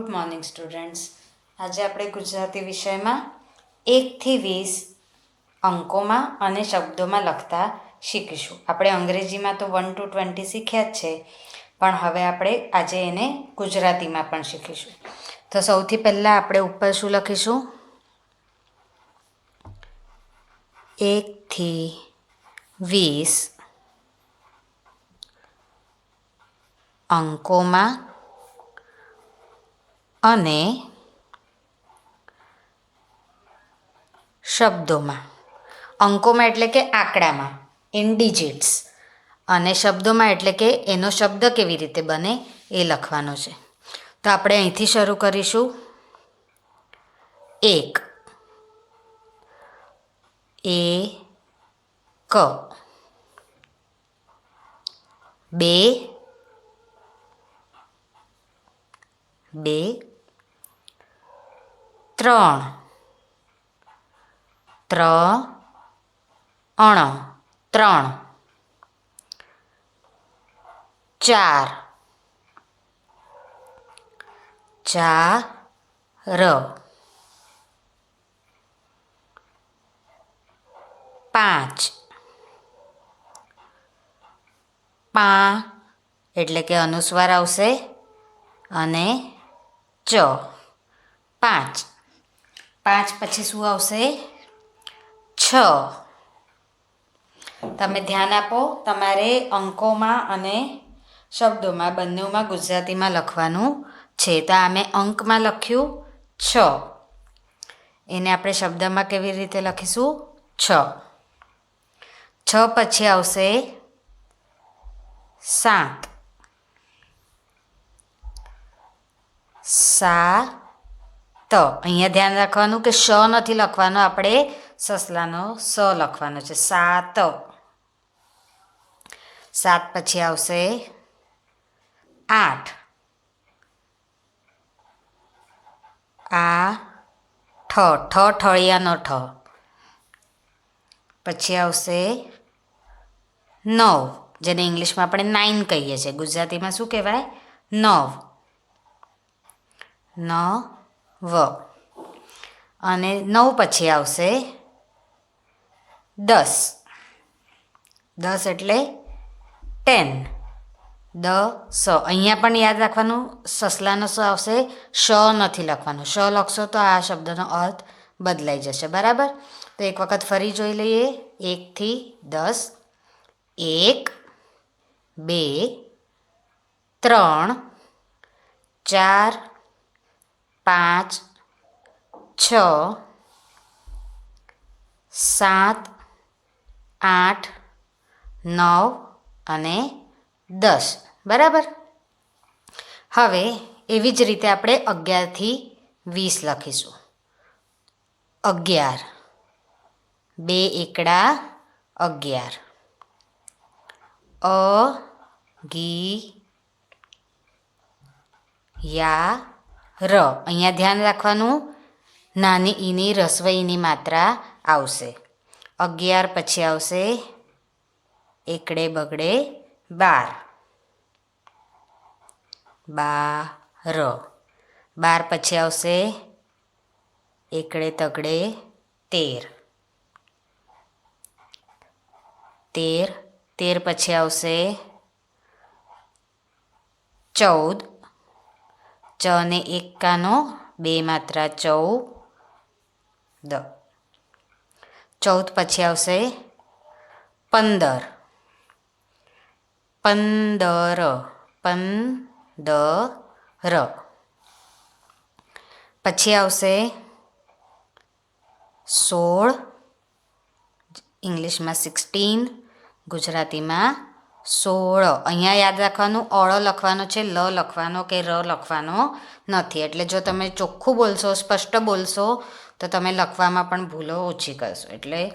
Good morning, students. આજે આપણે ગુજરાતી વિષયમાં એકથી વીસ અંકોમાં અને શબ્દોમાં લખતા શીખીશું. આપણે અંગ્રેજીમાં તો વન ટુ ટ્વેન્ટી શીખ્યા જ છે, પણ હવે આપણે આજે એને ગુજરાતીમાં પણ શીખીશું. તો સૌથી પહેલાં આપણે ઉપર શું લખીશું? એકથી વીસ અંકોમાં અને શબ્દોમાં, અંકોમાં એટલે કે આંકડામાં ઇન ડિજિટ્સ અને શબ્દોમાં એટલે કે એનો શબ્દ કેવી રીતે બને એ લખવાનો છે. તો આપણે અહીંથી શરૂ કરીશું. એક એ ક બે બે ત્રણ. ત્રણ. ત્રણ. ચાર. ચાર. પાંચ. પા એટલે કે અનુસ્વાર આવશે અને ચ. પાંચ. પાંચ પછી શું આવશે? છ. તમે ધ્યાન આપો, તમારે અંકોમાં અને શબ્દોમાં, બંનેમાં ગુજરાતીમાં લખવાનું છે. તો આ મેં અંકમાં લખ્યું છ. એને આપણે શબ્દમાં કેવી રીતે લખીશું? છ. છ પછી આવશે સાત. સા ત અહીંયા ધ્યાન રાખવાનું કે શ નથી લખવાનો, આપણે સસલાનો સ લખવાનો છે. સાત. સાત પછી આવશે આઠ. આ ઠ ઠ ઠળિયાનો ઠ. પછી આવશે નવ, જેને ઇંગ્લિશમાં આપણે નાઇન કહીએ છીએ. ગુજરાતીમાં શું કહેવાય? નવ. ન વ. અને નવ પછી આવશે દસ. દસ એટલે ટેન. દ, સ. અહીંયા પણ યાદ રાખવાનું, સસલાનો સ આવશે, શ નથી લખવાનું. શ લખશો તો આ શબ્દનો અર્થ બદલાઈ જશે. બરાબર? તો એક વખત ફરી જોઈ લઈએ. એકથી દસ, એક, બે, ત્રણ, ચાર પાંચ, છ, સાત, આઠ, નવ અને દસ. બરાબર? હવે એવી જ રીતે આપણે અગિયારથી વીસ લખીશું. અગિયાર. બે એકડા અગિયાર. અ, ગી, યા ર, અહીંયા ધ્યાન રાખવાનું. નાની ઈની રસવઈની માત્રા આવશે. અગિયાર પછી આવશે એકડે બગડે બાર. બાર. બાર પછી આવશે એકડે તગડે તેર. તેર તેર પછી આવશે ચૌદ. ચ ને એકાનો બે માત્રા ચૌદ ચૌદ પછી આવશે પંદર પંદર પંદર પછી આવશે સોળ ઇંગ્લિશમાં સિક્સટીન ગુજરાતીમાં સોળ. અહીંયા યાદ રાખવાનું અળ લખવાનો છે, લ લખવાનો કે ર લખવાનો નથી. એટલે જો તમે ચોખ્ખું બોલશો, સ્પષ્ટ બોલશો, તો તમે લખવામાં પણ ભૂલો ઓછી કરશો. એટલે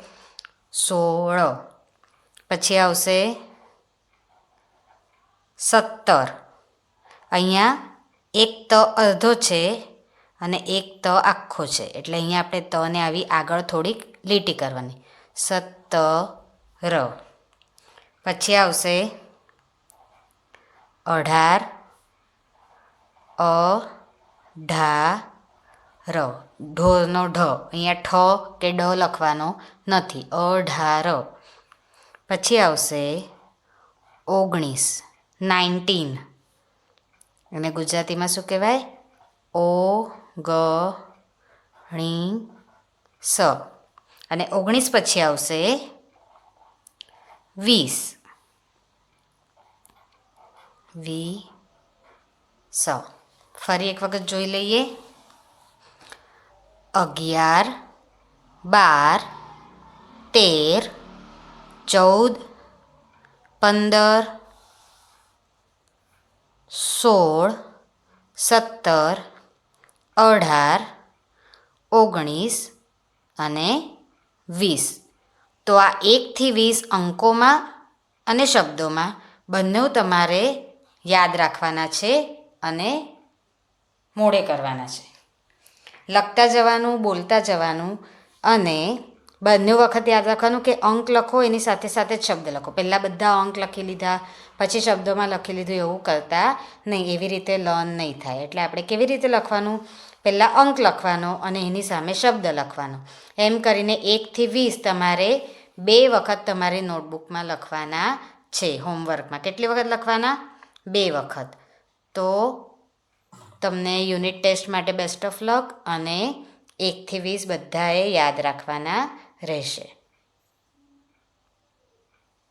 સોળ. પછી આવશે સત્તર. અહીંયા એક ત અડધો છે અને એક ત આખો છે. એટલે અહીંયા આપણે તને આવી આગળ થોડીક લીટી કરવાની. સત્તર. પછી આવશે અઢાર, અ ઢા ર ઢોરનો ઢ. અહીંયા ઠ કે ડ લખવાનો નથી. અઢાર. પછી આવશે ઓગણીસ, નાઇન્ટીન. અને ગુજરાતીમાં શું કહેવાય? ઓ ગ ણી સ અને ઓગણીસ પછી આવશે વીસ વી સ ફરી એક વખત જોઈ લઈએ. અગિયાર, બાર, તેર, ચૌદ, પંદર, સોળ, સત્તર, અઢાર, ઓગણીસ અને વીસ. તો આ એકથી વીસ અંકોમાં અને શબ્દોમાં બંને તમારે યાદ રાખવાના છે અને મોડે કરવાના છે. લખતા જવાનું, બોલતા જવાનું અને બંને વખત યાદ રાખવાનું કે અંક લખો, એની સાથે સાથે જ શબ્દ લખો. પહેલાં બધા અંક લખી લીધા, પછી શબ્દોમાં લખી લીધું એવું કરતા નહીં. એવી રીતે લર્ન નહીં થાય. એટલે આપણે કેવી રીતે લખવાનું? પહેલાં અંક લખવાનો અને એની સામે શબ્દ લખવાનો. એમ કરીને એકથી વીસ તમારે બે વખત તમારે નોટબુકમાં લખવાના છે, હોમવર્કમાં. કેટલી વખત લખવાના? બે વખત. તો તમને યુનિટ ટેસ્ટ માટે બેસ્ટ ઓફ લક અને એકથી વીસ બધાએ યાદ રાખવાના રહેશે.